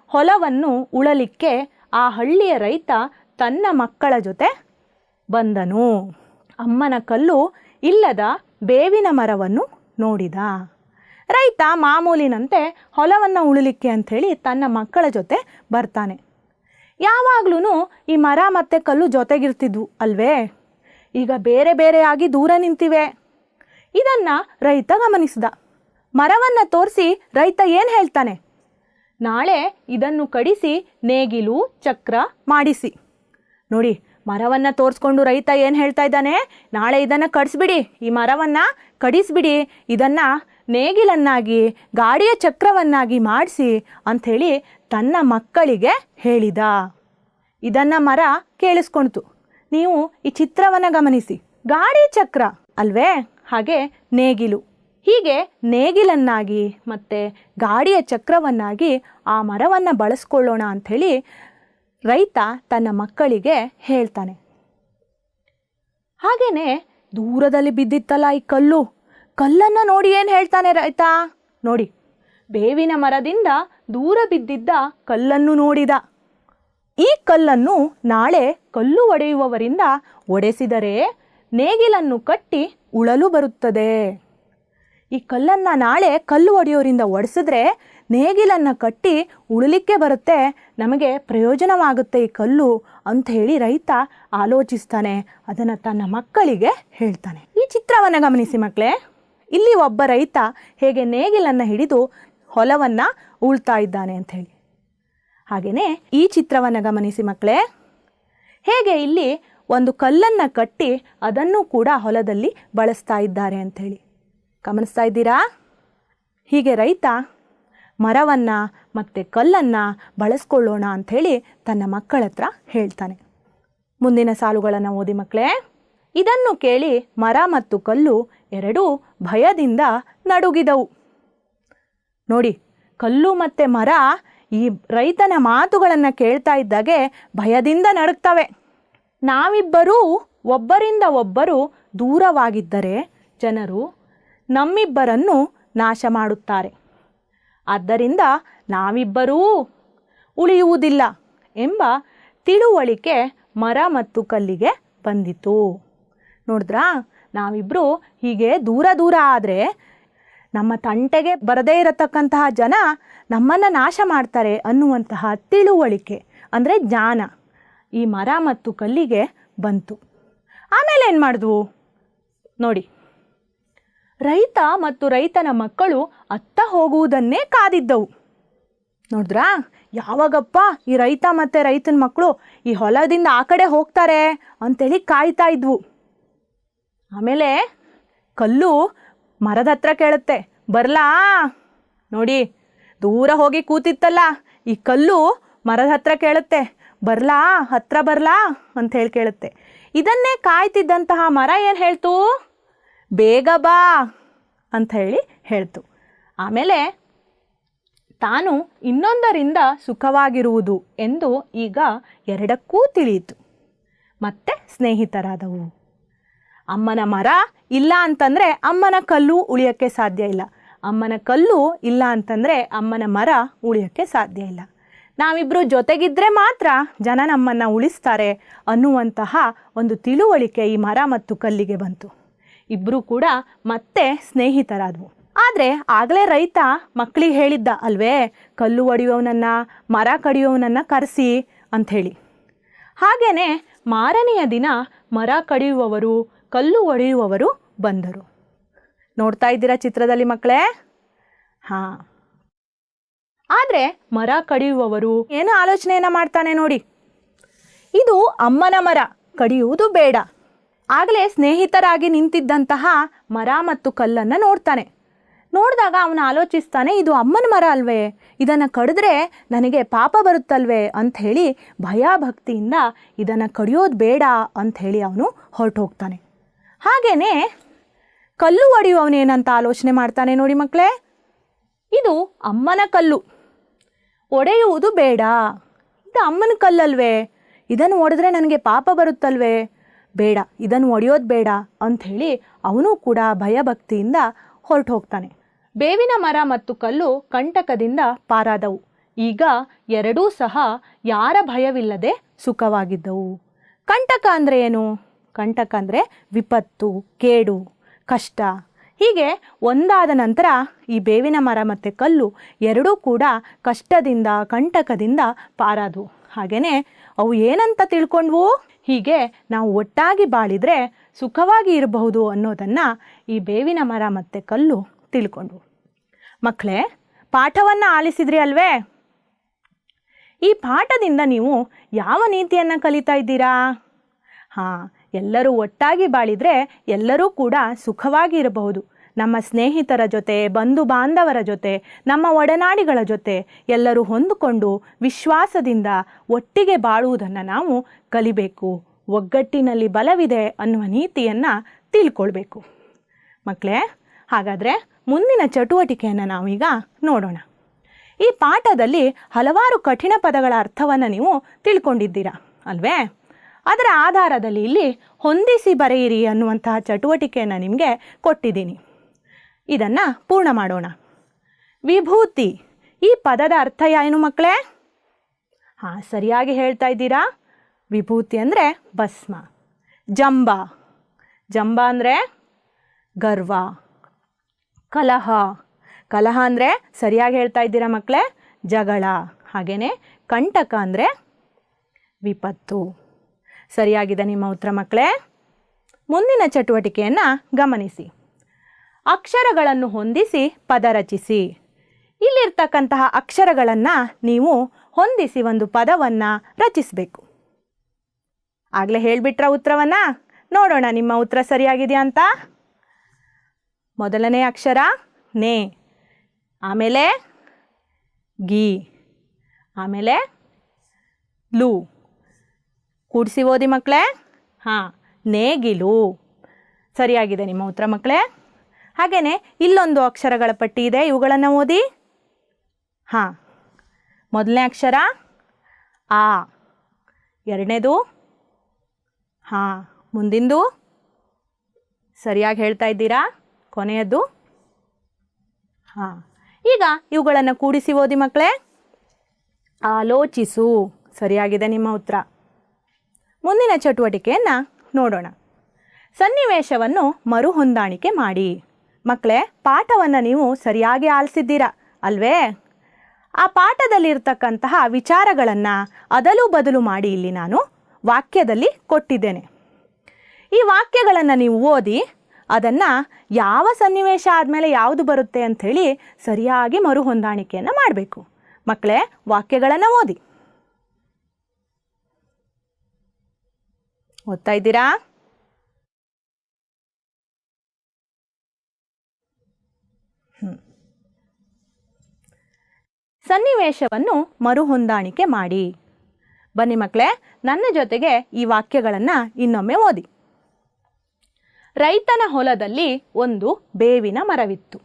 ಹೊಲವನ್ನು ಉಳಲಿಕ್ಕೆ ಆ ಹಳ್ಳಿಯ ರೈತ ತನ್ನ ಮಕ್ಕಳ ಜೊತೆ ಬಂದನು. ಅಮ್ಮನ ಕಲ್ಲು ಇಲ್ಲದ ಬೇವಿನ ಮರವನ್ನು ನೋಡಿದ. ರೈತ ಮಾಮೂಲಿನಂತೆ ಹೊಲವನ್ನು ಉಳಲಿಕ್ಕೆ ಅಂಥೇಳಿ ತನ್ನ ಮಕ್ಕಳ ಜೊತೆ ಬರ್ತಾನೆ. ಯಾವಾಗ್ಲೂ ಈ ಮರ ಮತ್ತು ಕಲ್ಲು ಜೊತೆಗಿರ್ತಿದ್ವು ಅಲ್ವೇ? ಈಗ ಬೇರೆ ಬೇರೆಯಾಗಿ ದೂರ ನಿಂತಿವೆ. ಇದನ್ನು ರೈತ ಗಮನಿಸಿದ. ಮರವನ್ನು ತೋರಿಸಿ ರೈತ ಏನು ಹೇಳ್ತಾನೆ? ನಾಳೆ ಇದನ್ನು ಕಡಿಸಿ, ನೇಗಿಲು, ಚಕ್ರ ಮಾಡಿಸಿ. ನೋಡಿ ಮರವನ್ನು ತೋರಿಸ್ಕೊಂಡು ರೈತ ಏನು ಹೇಳ್ತಾ ಇದ್ದಾನೆ? ನಾಳೆ ಇದನ್ನು ಕಡಿಸ್ಬಿಡಿ ಈ ಮರವನ್ನು ಕಡಿಸ್ಬಿಡಿ. ಇದನ್ನು ನೇಗಿಲನ್ನಾಗಿ, ಗಾಡಿಯ ಚಕ್ರವನ್ನಾಗಿ ಮಾಡಿಸಿ ಅಂಥೇಳಿ ತನ್ನ ಮಕ್ಕಳಿಗೆ ಹೇಳಿದ. ಇದನ್ನು ಮರ ಕೇಳಿಸ್ಕೊಳ್ತು ನೀವು ಈ ಚಿತ್ರವನ್ನು ಗಮನಿಸಿ. ಗಾಡಿ ಚಕ್ರ ಅಲ್ವೇ? ಹಾಗೆ ನೇಗಿಲು. ಹೀಗೆ ನೇಗಿಲನ್ನಾಗಿ ಮತ್ತೆ ಗಾಡಿಯ ಚಕ್ರವನ್ನಾಗಿ ಆ ಮರವನ್ನು ಬಳಸ್ಕೊಳ್ಳೋಣ ಅಂಥೇಳಿ ರೈತ ತನ್ನ ಮಕ್ಕಳಿಗೆ ಹೇಳ್ತಾನೆ. ಹಾಗೇನೆ ದೂರದಲ್ಲಿ ಬಿದ್ದಿತ್ತಲ್ಲ ಈ ಕಲ್ಲು. ಕಲ್ಲನ್ನು ನೋಡಿ ಏನು ಹೇಳ್ತಾನೆ ರೈತ? ನೋಡಿ, ಬೇವಿನ ಮರದಿಂದ ದೂರ ಬಿದ್ದಿದ್ದ ಕಲ್ಲನ್ನು ನೋಡಿದ. ಈ ಕಲ್ಲನ್ನು ನಾಳೆ ಕಲ್ಲು ಒಡೆಯುವವರಿಂದ ಒಡೆಸಿದರೆ ನೇಗಿಲನ್ನು ಕಟ್ಟಿ ಉಳಲು ಬರುತ್ತದೆ. ಈ ಕಲ್ಲನ್ನು ನಾಳೆ ಕಲ್ಲು ಒಡೆಯೋರಿಂದ ಒಡೆಸಿದ್ರೆ ನೇಗಿಲನ್ನು ಕಟ್ಟಿ ಉಳಲಿಕ್ಕೆ ಬರುತ್ತೆ, ನಮಗೆ ಪ್ರಯೋಜನವಾಗುತ್ತೆ ಈ ಕಲ್ಲು ಅಂತ ಹೇಳಿ ರೈತ ಆಲೋಚಿಸ್ತಾನೆ. ಅದನ್ನು ತನ್ನ ಮಕ್ಕಳಿಗೆ ಹೇಳ್ತಾನೆ. ಈ ಚಿತ್ರವನ್ನು ಗಮನಿಸಿ ಮಕ್ಕಳೇ ಇಲ್ಲಿ ಒಬ್ಬ ರೈತ ಹೇಗೆ ನೇಗಿಲನ್ನು ಹಿಡಿದು ಹೊಲವನ್ನು ಉಳ್ತಾ ಇದ್ದಾನೆ ಅಂತ ಹೇಳಿ. ಹಾಗೆಯೇ ಈ ಚಿತ್ರವನ್ನು ಗಮನಿಸಿ ಮಕ್ಕಳೇ ಹೇಗೆ ಇಲ್ಲಿ ಒಂದು ಕಲ್ಲನ್ನು ಕಟ್ಟಿ ಅದನ್ನು ಕೂಡ ಹೊಲದಲ್ಲಿ ಬಳಸ್ತಾ ಇದ್ದಾರೆ ಅಂಥೇಳಿ ಗಮನಿಸ್ತಾ ಇದ್ದೀರಾ? ಹೀಗೆ ರೈತ ಮರವನ್ನು ಮತ್ತು ಕಲ್ಲನ್ನು ಬಳಸ್ಕೊಳ್ಳೋಣ ಅಂಥೇಳಿ ತನ್ನ ಮಕ್ಕಳ ಹತ್ರ ಹೇಳ್ತಾನೆ. ಮುಂದಿನ ಸಾಲುಗಳನ್ನು ಓದಿ ಮಕ್ಕಳೇ, ಇದನ್ನು ಕೇಳಿ ಮರ ಮತ್ತು ಕಲ್ಲು ಎರಡೂ ಭಯದಿಂದ ನಡುಗಿದವು. ನೋಡಿ, ಕಲ್ಲು ಮತ್ತು ಮರ ಈ ರೈತನ ಮಾತುಗಳನ್ನು ಕೇಳ್ತಾ ಇದ್ದಾಗೆ ಭಯದಿಂದ ನಡುಗ್ತವೆ. ನಾವಿಬ್ಬರೂ ಒಬ್ಬರಿಂದ ಒಬ್ಬರು ದೂರವಾಗಿದ್ದರೆ ಜನರು ನಮ್ಮಿಬ್ಬರನ್ನು ನಾಶ ಮಾಡುತ್ತಾರೆ. ಆದ್ದರಿಂದ ನಾವಿಬ್ಬರೂ ಉಳಿಯುವುದಿಲ್ಲ ಎಂಬ ತಿಳುವಳಿಕೆ ಮರ ಮತ್ತು ಕಲ್ಲಿಗೆ ಬಂದಿತು. ನೋಡಿದ್ರಾ? ನಾವಿಬ್ಬರು ಹೀಗೆ ದೂರ ದೂರ ಆದರೆ ನಮ್ಮ ತಂಟೆಗೆ ಬರದೇ ಇರತಕ್ಕಂತಹ ಜನ ನಮ್ಮನ್ನು ನಾಶ ಮಾಡ್ತಾರೆ ಅನ್ನುವಂತಹ ತಿಳುವಳಿಕೆ, ಅಂದರೆ ಜ್ಞಾನ ಈ ಮರ ಮತ್ತು ಕಲ್ಲಿಗೆ ಬಂತು. ಆಮೇಲೆ ಏನು ಮಾಡಿದ್ವು? ನೋಡಿ. ರೈತ ಮತ್ತು ರೈತನ ಮಕ್ಕಳು ಅತ್ತ ಹೋಗುವುದನ್ನೇ ಕಾದಿದ್ದವು. ನೋಡಿದ್ರಾ? ಯಾವಾಗಪ್ಪ ಈ ರೈತ ಮತ್ತು ರೈತನ ಮಕ್ಕಳು ಈ ಹೊಲದಿಂದ ಆ ಕಡೆ ಹೋಗ್ತಾರೆ ಅಂತೇಳಿ ಕಾಯ್ತಾ ಇದ್ವು. ಆಮೇಲೆ ಕಲ್ಲು ಮರದ ಹತ್ರ ಕೇಳುತ್ತೆ, ಬರಲಾ? ನೋಡಿ, ದೂರ ಹೋಗಿ ಕೂತಿತ್ತಲ್ಲ, ಈ ಕಲ್ಲು ಮರದ ಹತ್ರ ಕೇಳುತ್ತೆ, ಬರಲಾ? ಹತ್ರ ಬರಲಾ? ಅಂತ ಹೇಳಿ ಕೇಳುತ್ತೆ. ಇದನ್ನೇ ಕಾಯ್ತಿದ್ದಂತಹ ಮರ ಏನು ಹೇಳ್ತು? ಬೇಗ ಬಾ ಅಂತ ಹೇಳಿ ಹೇಳ್ತು. ಆಮೇಲೆ ತಾನು ಇನ್ನೊಂದರಿಂದ ಸುಖವಾಗಿರುವುದು ಎಂದು ಈಗ ಎರಡಕ್ಕೂ ತಿಳಿಯಿತು. ಮತ್ತೆ ಸ್ನೇಹಿತರಾದವು. ಅಮ್ಮನ ಮರ ಇಲ್ಲ ಅಂತಂದರೆ ಅಮ್ಮನ ಕಲ್ಲು ಉಳಿಯೋಕ್ಕೆ ಸಾಧ್ಯ ಇಲ್ಲ. ಅಮ್ಮನ ಕಲ್ಲು ಇಲ್ಲ ಅಂತಂದರೆ ಅಮ್ಮನ ಮರ ಉಳಿಯೋಕ್ಕೆ ಸಾಧ್ಯ ಇಲ್ಲ. ನಾವಿಬ್ಬರು ಜೊತೆಗಿದ್ದರೆ ಮಾತ್ರ ಜನ ನಮ್ಮನ್ನು ಉಳಿಸ್ತಾರೆ ಅನ್ನುವಂತಹ ಒಂದು ತಿಳುವಳಿಕೆ ಈ ಮರ ಮತ್ತು ಕಲ್ಲಿಗೆ ಬಂತು. ಇಬ್ಬರು ಕೂಡ ಮತ್ತೆ ಸ್ನೇಹಿತರಾದವು. ಆದರೆ ಆಗಲೇ ರೈತ ಮಕ್ಕಳಿಗೆ ಹೇಳಿದ್ದ, ಅಲ್ವೇ, ಕಲ್ಲು ಒಡೆಯೋವನನ್ನು ಮರ ಕಡಿಯುವವನನ್ನು ಕರೆಸಿ ಅಂಥೇಳಿ. ಹಾಗೇ ಮಾರನೆಯ ದಿನ ಮರ ಕಡಿಯುವವರು, ಕಲ್ಲು ಒಡೆಯುವವರು ಬಂದರು. ನೋಡ್ತಾ ಇದ್ದೀರಾ ಚಿತ್ರದಲ್ಲಿ ಮಕ್ಕಳೇ? ಹಾಂ. ಆದರೆ ಮರ ಕಡಿಯುವವರು ಏನು ಆಲೋಚನೆಯನ್ನು ಮಾಡ್ತಾನೆ ನೋಡಿ. ಇದು ಅಮ್ಮನ ಮರ, ಕಡಿಯುವುದು ಬೇಡ. ಆಗಲೇ ಸ್ನೇಹಿತರಾಗಿ ನಿಂತಿದ್ದಂತಹ ಮರ ಮತ್ತು ಕಲ್ಲನ್ನು ನೋಡ್ತಾನೆ. ನೋಡಿದಾಗ ಅವನು ಆಲೋಚಿಸ್ತಾನೆ, ಇದು ಅಮ್ಮನ ಮರ ಅಲ್ವೇ? ಇದನ್ನು ಕಡಿದ್ರೆ ನನಗೆ ಪಾಪ ಬರುತ್ತಲ್ವೇ ಅಂಥೇಳಿ ಭಯ ಭಕ್ತಿಯಿಂದ ಇದನ್ನು ಕಡಿಯೋದು ಬೇಡ ಅಂಥೇಳಿ ಅವನು ಹೊರಟು ಹೋಗ್ತಾನೆ ಹಾಗೇನೇ ಕಲ್ಲು ಒಡೆಯುವವನೇನಂತ ಆಲೋಚನೆ ಮಾಡ್ತಾನೆ ನೋಡಿ ಮಕ್ಕಳೇ ಇದು ಅಮ್ಮನ ಕಲ್ಲು. ಒಡೆಯುವುದು ಬೇಡ. ಇದು ಅಮ್ಮನ ಕಲ್ಲಲ್ವೇ? ಇದನ್ನು ಒಡೆದ್ರೆ ನನಗೆ ಪಾಪ ಬರುತ್ತಲ್ವೇ? ಬೇಡ, ಇದನ್ನು ಒಡೆಯೋದು ಬೇಡ ಅಂಥೇಳಿ ಅವನು ಕೂಡ ಭಯಭಕ್ತಿಯಿಂದ ಹೊರಟು ಹೋಗ್ತಾನೆ ಬೇವಿನ ಮರ ಮತ್ತು ಕಲ್ಲು ಕಂಟಕದಿಂದ ಪಾರಾದವು. ಈಗ ಎರಡೂ ಸಹ ಯಾರ ಭಯವಿಲ್ಲದೆ ಸುಖವಾಗಿದ್ದವು. ಕಂಟಕ ಅಂದರೆ ಏನು? ಕಂಟಕ ಅಂದರೆ ವಿಪತ್ತು, ಕೇಡು, ಕಷ್ಟ. ಹೀಗೆ ಒಂದಾದ ನಂತರ ಈ ಬೇವಿನ ಮರ ಮತ್ತು ಕಲ್ಲು ಎರಡೂ ಕೂಡ ಕಷ್ಟದಿಂದ, ಕಂಟಕದಿಂದ ಪಾರಾದವು. ಹಾಗೆಯೇ ಅವು ಏನಂತ ತಿಳ್ಕೊಂಡ್ವು? ಹೀಗೆ ನಾವು ಒಟ್ಟಾಗಿ ಬಾಳಿದ್ರೆ ಸುಖವಾಗಿ ಇರಬಹುದು ಅನ್ನೋದನ್ನು ಈ ಬೇವಿನ ಮರ ಮತ್ತು ಕಲ್ಲು ತಿಳ್ಕೊಂಡ್ವು ಮಕ್ಕಳೇ ಪಾಠವನ್ನು ಆಲಿಸಿದ್ರಿ ಅಲ್ವೇ? ಈ ಪಾಠದಿಂದ ನೀವು ಯಾವ ನೀತಿಯನ್ನು ಕಲಿತಾ ಇದ್ದೀರಾ? ಹಾಂ, ಎಲ್ಲರೂ ಒಟ್ಟಾಗಿ ಬಾಳಿದರೆ ಎಲ್ಲರೂ ಕೂಡ ಸುಖವಾಗಿ ಇರಬಹುದು. ನಮ್ಮ ಸ್ನೇಹಿತರ ಜೊತೆ, ಬಂಧು ಬಾಂಧವರ ಜೊತೆ, ನಮ್ಮ ಒಡನಾಡಿಗಳ ಜೊತೆ ಎಲ್ಲರೂ ಹೊಂದಿಕೊಂಡು ವಿಶ್ವಾಸದಿಂದ ಒಟ್ಟಿಗೆ ಬಾಳುವುದನ್ನು ನಾವು ಕಲಿಬೇಕು. ಒಗ್ಗಟ್ಟಿನಲ್ಲಿ ಬಲವಿದೆ ಅನ್ನುವ ನೀತಿಯನ್ನು ತಿಳ್ಕೊಳ್ಬೇಕು. ಮಕ್ಕಳೇ ಹಾಗಾದರೆ ಮುಂದಿನ ಚಟುವಟಿಕೆಯನ್ನು ನಾವೀಗ ನೋಡೋಣ. ಈ ಪಾಠದಲ್ಲಿ ಹಲವಾರು ಕಠಿಣ ಪದಗಳ ಅರ್ಥವನ್ನು ನೀವು ತಿಳ್ಕೊಂಡಿದ್ದೀರಾ, ಅಲ್ವೇ? ಅದರ ಆಧಾರದಲ್ಲಿ ಇಲ್ಲಿ ಹೊಂದಿಸಿ ಬರೆಯಿರಿ ಅನ್ನುವಂತಹ ಚಟುವಟಿಕೆಯನ್ನು ನಿಮಗೆ ಕೊಟ್ಟಿದ್ದೀನಿ. ಇದನ್ನು ಪೂರ್ಣ ಮಾಡೋಣ. ವಿಭೂತಿ. ಈ ಪದದ ಅರ್ಥ ಏನು ಮಕ್ಕಳೇ? ಹಾಂ, ಸರಿಯಾಗಿ ಹೇಳ್ತಾ ಇದ್ದೀರಾ? ವಿಭೂತಿ ಅಂದರೆ ಭಸ್ಮ. ಜಂಬ. ಜಂಬ ಅಂದರೆ ಗರ್ವ. ಕಲಹ. ಕಲಹ ಅಂದರೆ ಸರಿಯಾಗಿ ಹೇಳ್ತಾ ಇದ್ದೀರಾ ಮಕ್ಕಳೇ? ಜಗಳ. ಹಾಗೆಯೇ ಕಂಟಕ ಅಂದರೆ ವಿಪತ್ತು. ಸರಿಯಾಗಿದೆ ನಿಮ್ಮ ಉತ್ತರ ಮಕ್ಕಳೇ? ಮುಂದಿನ ಚಟುವಟಿಕೆಯನ್ನು ಗಮನಿಸಿ. ಅಕ್ಷರಗಳನ್ನು ಹೊಂದಿಸಿ ಪದ ರಚಿಸಿ. ಇಲ್ಲಿರ್ತಕ್ಕಂತಹ ಅಕ್ಷರಗಳನ್ನು ನೀವು ಹೊಂದಿಸಿ ಒಂದು ಪದವನ್ನು ರಚಿಸಬೇಕು. ಆಗಲೇ ಹೇಳಿಬಿಟ್ರ ಉತ್ತರವನ್ನು? ನೋಡೋಣ, ನಿಮ್ಮ ಉತ್ತರ ಸರಿಯಾಗಿದೆಯಾ ಅಂತ? ಮೊದಲನೇ ಅಕ್ಷರ ನೇ. ಆಮೇಲೆ ಗಿ. ಆಮೇಲೆ ಲು. ಕೂಡಿಸಿ ಓದಿ ಮಕ್ಕಳೇ ಹಾಂ ನೇಗಿಲು ಸರಿಯಾಗಿದೆ ನಿಮ್ಮ ಉತ್ತರ ಮಕ್ಕಳೇ ಹಾಗೆಯೇ ಇಲ್ಲೊಂದು ಅಕ್ಷರಗಳ ಪಟ್ಟಿ ಇದೆ, ಇವುಗಳನ್ನು ಓದಿ? ಹಾಂ. ಮೊದಲನೇ ಅಕ್ಷರ ಆ. ಎರಡನೇದು ಹಾಂ. ಮುಂದಿಂದು ಸರಿಯಾಗಿ ಹೇಳ್ತಾ ಇದ್ದೀರಾ? ಕೊನೆಯದ್ದು ಹಾಂ. ಈಗ ಇವುಗಳನ್ನು ಕೂಡಿಸಿ ಓದಿ ಮಕ್ಕಳೇ ಆಲೋಚಿಸು. ಸರಿಯಾಗಿದೆ ನಿಮ್ಮ ಉತ್ತರ. ಮುಂದಿನ ಚಟುವಟಿಕೆಯನ್ನು ನೋಡೋಣ. ಸನ್ನಿವೇಶವನ್ನು ಮರುಹೊಂದಾಣಿಕೆ ಮಾಡಿ. ಮಕ್ಕಳೇ ಪಾಠವನ್ನು ನೀವು ಸರಿಯಾಗಿ ಆಲಿಸಿದ್ದೀರಾ? ಅಲ್ವೇ? ಆ ಪಾಠದಲ್ಲಿರ್ತಕ್ಕಂತಹ ವಿಚಾರಗಳನ್ನು ಅದಲು ಬದಲು ಮಾಡಿ ಇಲ್ಲಿ ನಾನು ವಾಕ್ಯದಲ್ಲಿ ಕೊಟ್ಟಿದ್ದೇನೆ. ಈ ವಾಕ್ಯಗಳನ್ನು ನೀವು ಓದಿ, ಅದನ್ನು ಯಾವ ಸನ್ನಿವೇಶ ಆದಮೇಲೆ ಯಾವುದು ಬರುತ್ತೆ ಅಂಥೇಳಿ ಸರಿಯಾಗಿ ಮರುಹೊಂದಾಣಿಕೆಯನ್ನು ಮಾಡಬೇಕು. ಮಕ್ಕಳೇ ವಾಕ್ಯಗಳನ್ನು ಓದಿ. ಓದ್ತಾ ಇದ್ದೀರಾ? ಸನ್ನಿವೇಶವನ್ನು ಮರುಹೊಂದಾಣಿಕೆ ಮಾಡಿ. ಬನ್ನಿ ಮಕ್ಕಳೇ, ನನ್ನ ಜೊತೆಗೆ ಈ ವಾಕ್ಯಗಳನ್ನು ಇನ್ನೊಮ್ಮೆ ಓದಿ. ರೈತನ ಹೊಲದಲ್ಲಿ ಒಂದು ಬೇವಿನ ಮರವಿತ್ತು.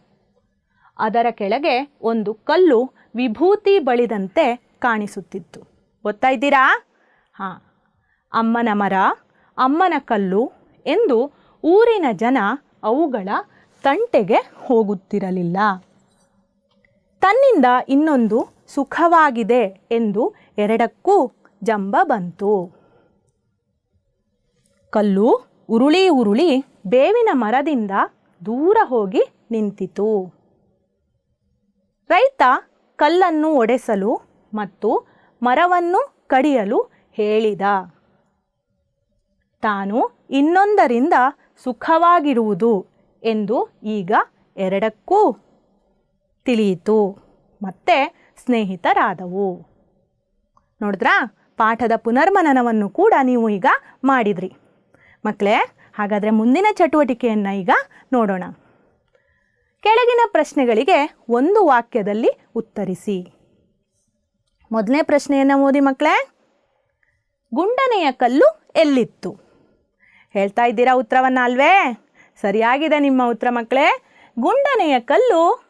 ಅದರ ಕೆಳಗೆ ಒಂದು ಕಲ್ಲು ವಿಭೂತಿ ಬಳಿದಂತೆ ಕಾಣಿಸುತ್ತಿತ್ತು. ಗೊತ್ತಾ ಇದ್ದೀರಾ? ಹಾಂ. ಅಮ್ಮನ ಮರ, ಅಮ್ಮನ ಕಲ್ಲು ಎಂದು ಊರಿನ ಜನ ಅವುಗಳ ತಂಟೆಗೆ ಹೋಗುತ್ತಿರಲಿಲ್ಲ. ತನ್ನಿಂದ ಇನ್ನೊಂದು ಸುಖವಾಗಿದೆ ಎಂದು ಎರಡಕ್ಕೂ ಜಂಬ ಬಂತು. ಕಲ್ಲು ಉರುಳಿ ಉರುಳಿ ಬೇವಿನ ಮರದಿಂದ ದೂರ ಹೋಗಿ ನಿಂತಿತು. ರೈತ ಕಲ್ಲನ್ನು ಒಡೆಸಲು ಮತ್ತು ಮರವನ್ನು ಕಡಿಯಲು ಹೇಳಿದ. ತಾನು ಇನ್ನೊಂದರಿಂದ ಸುಖವಾಗಿರುವುದು ಎಂದು ಈಗ ಎರಡಕ್ಕೂ ತಿಳಿಯಿತು. ಮತ್ತೆ ಸ್ನೇಹಿತರಾದವು. ನೋಡಿದ್ರಾ? ಪಾಠದ ಪುನರ್ಮನನವನ್ನು ಕೂಡ ನೀವು ಈಗ ಮಾಡಿದ್ರಿ. ಮಕ್ಕಳೇ ಹಾಗಾದರೆ ಮುಂದಿನ ಚಟುವಟಿಕೆಯನ್ನು ಈಗ ನೋಡೋಣ. ಕೆಳಗಿನ ಪ್ರಶ್ನೆಗಳಿಗೆ ಒಂದು ವಾಕ್ಯದಲ್ಲಿ ಉತ್ತರಿಸಿ. ಮೊದಲನೇ ಪ್ರಶ್ನೆಯನ್ನು ಓದಿ ಮಕ್ಕಳೇ ಗುಂಡನೆಯ ಕಲ್ಲು ಎಲ್ಲಿತ್ತು? ಹೇಳ್ತಾ ಇದ್ದೀರಾ ಉತ್ತರವನ್ನು ಅಲ್ವೇ? ಸರಿಯಾಗಿದೆ ನಿಮ್ಮ ಉತ್ತರ ಮಕ್ಕಳೇ ಗುಂಡನೆಯ ಕಲ್ಲು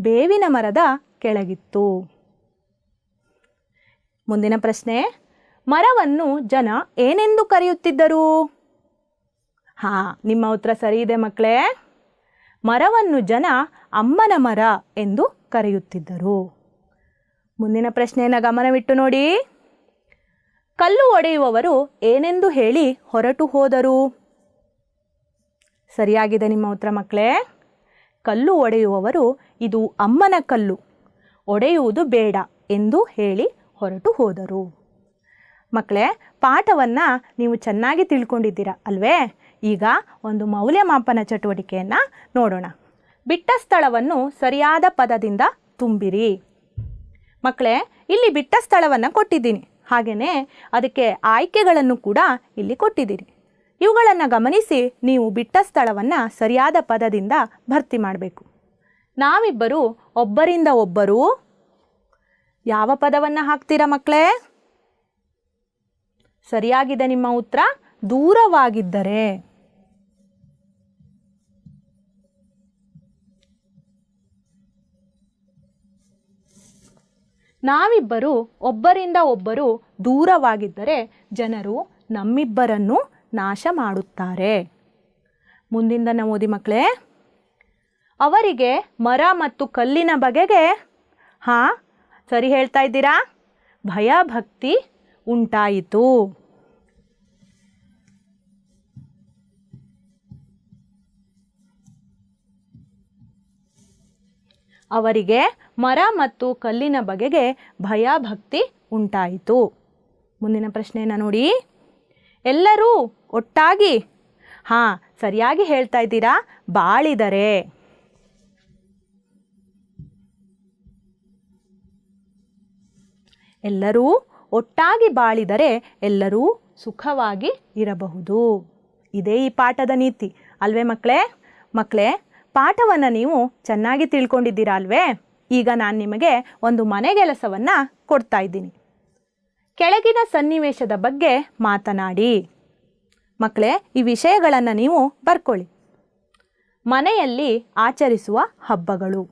ಬೇವಿನ ಮರದ ಕೆಳಗಿತ್ತು. ಮುಂದಿನ ಪ್ರಶ್ನೆ, ಮರವನ್ನು ಜನ ಏನೆಂದು ಕರೆಯುತ್ತಿದ್ದರು? ಹಾಂ, ನಿಮ್ಮ ಉತ್ತರ ಸರಿ ಇದೆ ಮಕ್ಕಳೇ. ಮರವನ್ನು ಜನ ಅಮ್ಮನ ಮರ ಎಂದು ಕರೆಯುತ್ತಿದ್ದರು. ಮುಂದಿನ ಪ್ರಶ್ನೆಯನ್ನು ಗಮನವಿಟ್ಟು ನೋಡಿ. ಕಲ್ಲು ಒಡೆಯುವವರು ಏನೆಂದು ಹೇಳಿ ಹೊರಟು ಹೋದರು. ಸರಿಯಾಗಿದೆ ನಿಮ್ಮ ಉತ್ತರ ಮಕ್ಕಳೇ. ಕಲ್ಲು ಒಡೆಯುವವರು ಇದು ಅಮ್ಮನ ಕಲ್ಲು. ಒಡೆಯುವುದು ಬೇಡ ಎಂದು ಹೇಳಿ ಹೊರಟು ಹೋದರು. ಮಕ್ಕಳೇ, ಪಾಠವನ್ನು ನೀವು ಚೆನ್ನಾಗಿ ತಿಳ್ಕೊಂಡಿದ್ದೀರಾ ಅಲ್ವೇ? ಈಗ ಒಂದು ಮೌಲ್ಯಮಾಪನ ಚಟುವಟಿಕೆಯನ್ನು ನೋಡೋಣ. ಬಿಟ್ಟ ಸ್ಥಳವನ್ನು ಸರಿಯಾದ ಪದದಿಂದ ತುಂಬಿರಿ. ಮಕ್ಕಳೇ, ಇಲ್ಲಿ ಬಿಟ್ಟ ಸ್ಥಳವನ್ನು ಕೊಟ್ಟಿದ್ದೀನಿ. ಹಾಗೆಯೇ ಅದಕ್ಕೆ ಆಯ್ಕೆಗಳನ್ನು ಕೂಡ ಇಲ್ಲಿ ಕೊಟ್ಟಿದ್ದೀನಿ ಇವುಗಳನ್ನು ಗಮನಿಸಿ ನೀವು ಬಿಟ್ಟ ಸ್ಥಳವನ್ನು ಸರಿಯಾದ ಪದದಿಂದ ಭರ್ತಿ ಮಾಡಬೇಕು. ನಾವಿಬ್ಬರು ಒಬ್ಬರಿಂದ ಒಬ್ಬರು ಯಾವ ಪದವನ್ನು ಹಾಕ್ತೀರಾ ಮಕ್ಕಳೇ? ಸರಿಯಾಗಿದೆ ನಿಮ್ಮ ಉತ್ತರ, ದೂರವಾಗಿದ್ದರೆ. ನಾವಿಬ್ಬರು ಒಬ್ಬರಿಂದ ಒಬ್ಬರು ದೂರವಾಗಿದ್ದರೆ ಜನರು ನಮ್ಮಿಬ್ಬರನ್ನು ನಾಶ ಮಾಡುತ್ತಾರೆ ಮುಂದಿಂದ ಓದಿ ಮಕ್ಕಳೇ, ಅವರಿಗೆ ಮರ ಮತ್ತು ಕಲ್ಲಿನ ಬಗೆಗೆ, ಹಾಂ, ಸರಿ ಹೇಳ್ತಾ ಇದ್ದೀರಾ? ಭಯ ಭಕ್ತಿ ಉಂಟಾಯಿತು. ಅವರಿಗೆ ಮರ ಮತ್ತು ಕಲ್ಲಿನ ಬಗೆಗೆ ಭಯ ಭಕ್ತಿ ಉಂಟಾಯಿತು. ಮುಂದಿನ ಪ್ರಶ್ನೆಯನ್ನು ನೋಡಿ. ಎಲ್ಲರೂ ಒಟ್ಟಾಗಿ, ಹಾಂ, ಸರಿಯಾಗಿ ಹೇಳ್ತಾ ಇದ್ದೀರಾ? ಬಾಳಿದರೆ. ಎಲ್ಲರೂ ಒಟ್ಟಾಗಿ ಬಾಳಿದರೆ ಎಲ್ಲರೂ ಸುಖವಾಗಿ ಇರಬಹುದು. ಇದೇ ಈ ಪಾಠದ ನೀತಿ. ಅಲ್ವೇ ಮಕ್ಕಳೇ? ಮಕ್ಕಳೇ, ಪಾಠವನ್ನು ನೀವು ಚೆನ್ನಾಗಿ ತಿಳ್ಕೊಂಡಿದ್ದೀರಾ ಅಲ್ವೇ? ಈಗ ನಾನು ನಿಮಗೆ ಒಂದು ಮನೆಗೆಲಸವನ್ನು ಕೊಡ್ತಾ ಇದ್ದೀನಿ. ಕೆಳಗಿನ ಸನ್ನಿವೇಶದ ಬಗ್ಗೆ ಮಾತನಾಡಿ. ಮಕ್ಕಳೇ, ಈ ವಿಷಯಗಳನ್ನು ನೀವು ಬರ್ಕೊಳ್ಳಿ. ಮನೆಯಲ್ಲಿ ಆಚರಿಸುವ ಹಬ್ಬಗಳು.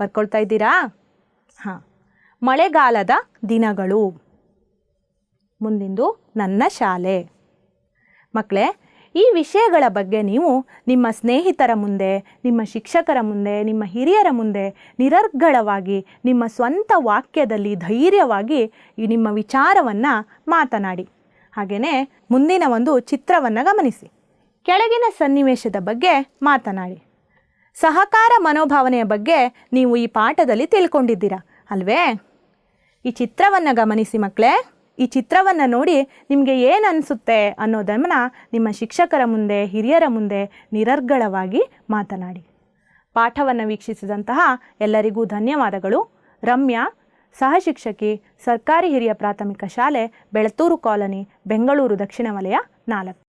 ಬರ್ಕೊಳ್ತಾ ಇದ್ದೀರಾ? ಹಾಂ. ಮಳೆಗಾಲದ ದಿನಗಳು. ಮುಂದಿಂದು ನನ್ನ ಶಾಲೆ. ಮಕ್ಕಳೇ ಈ ವಿಷಯಗಳ ಬಗ್ಗೆ ನೀವು ನಿಮ್ಮ ಸ್ನೇಹಿತರ ಮುಂದೆ, ನಿಮ್ಮ ಶಿಕ್ಷಕರ ಮುಂದೆ, ನಿಮ್ಮ ಹಿರಿಯರ ಮುಂದೆ ನಿರರ್ಗಳವಾಗಿ, ನಿಮ್ಮ ಸ್ವಂತ ವಾಕ್ಯದಲ್ಲಿ ಧೈರ್ಯವಾಗಿ ನಿಮ್ಮ ವಿಚಾರವನ್ನು ಮಾತನಾಡಿ. ಹಾಗೆಯೇ ಮುಂದಿನ ಒಂದು ಚಿತ್ರವನ್ನು ಗಮನಿಸಿ. ಕೆಳಗಿನ ಸನ್ನಿವೇಶದ ಬಗ್ಗೆ ಮಾತನಾಡಿ. ಸಹಕಾರ ಮನೋಭಾವನೆಯ ಬಗ್ಗೆ ನೀವು ಈ ಪಾಠದಲ್ಲಿ ತಿಳ್ಕೊಂಡಿದ್ದೀರಾ, ಅಲ್ವೇ? ಈ ಚಿತ್ರವನ್ನು ಗಮನಿಸಿ ಮಕ್ಕಳೇ. ಈ ಚಿತ್ರವನ್ನು ನೋಡಿ ನಿಮಗೆ ಏನು ಅನಿಸುತ್ತೆ ಅನ್ನೋದನ್ನು ನಿಮ್ಮ ಶಿಕ್ಷಕರ ಮುಂದೆ, ಹಿರಿಯರ ಮುಂದೆ ನಿರರ್ಗಳವಾಗಿ ಮಾತನಾಡಿ. ಪಾಠವನ್ನು ವೀಕ್ಷಿಸಿದಂತಹ ಎಲ್ಲರಿಗೂ ಧನ್ಯವಾದಗಳು. ರಮ್ಯಾ, ಸಹಶಿಕ್ಷಕಿ, ಸರ್ಕಾರಿ ಹಿರಿಯ ಪ್ರಾಥಮಿಕ ಶಾಲೆ, ಬೆಳತೂರು ಕಾಲೋನಿ, ಬೆಂಗಳೂರು ದಕ್ಷಿಣ ವಲಯ ನಾಲ್ಕು.